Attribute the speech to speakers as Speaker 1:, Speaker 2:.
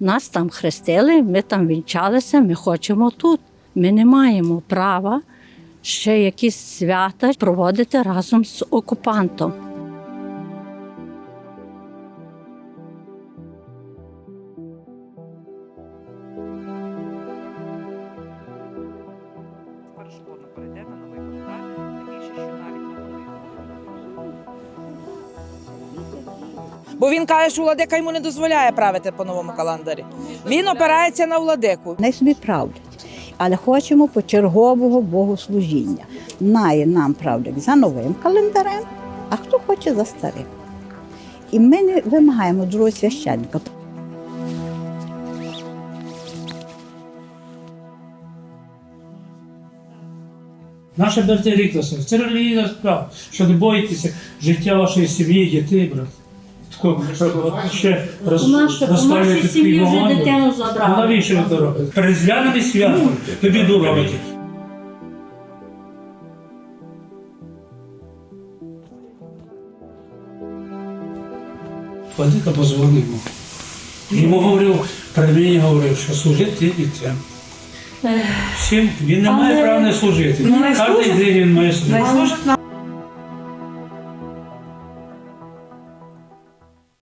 Speaker 1: Нас там хрестили, ми там вінчалися, ми хочемо тут. Ми не маємо права ще якісь свята проводити разом з окупантом.
Speaker 2: Бо він каже, що владика йому не дозволяє правити по новому календарі. Він опирається на владику.
Speaker 3: Не собі правлять. Але хочемо почергового богослужіння. Най нам правлять за новим календарем, а хто хоче за старим. І ми не вимагаємо другого священника.
Speaker 4: Наша бездеріклася, це релігійна справа, що не боїтеся життя вашої сім'ї, дітей, брат. Тако, от ще роз, такий вогонь. Ну, навіщо ви це робите? Перед звяними святом ви біду робите. Владика йому. Йому говорив, при мені говорив, що служити дітям. Всім він не має права не служити.
Speaker 2: Ну,
Speaker 4: Кожен день він має служити.
Speaker 2: Служить нам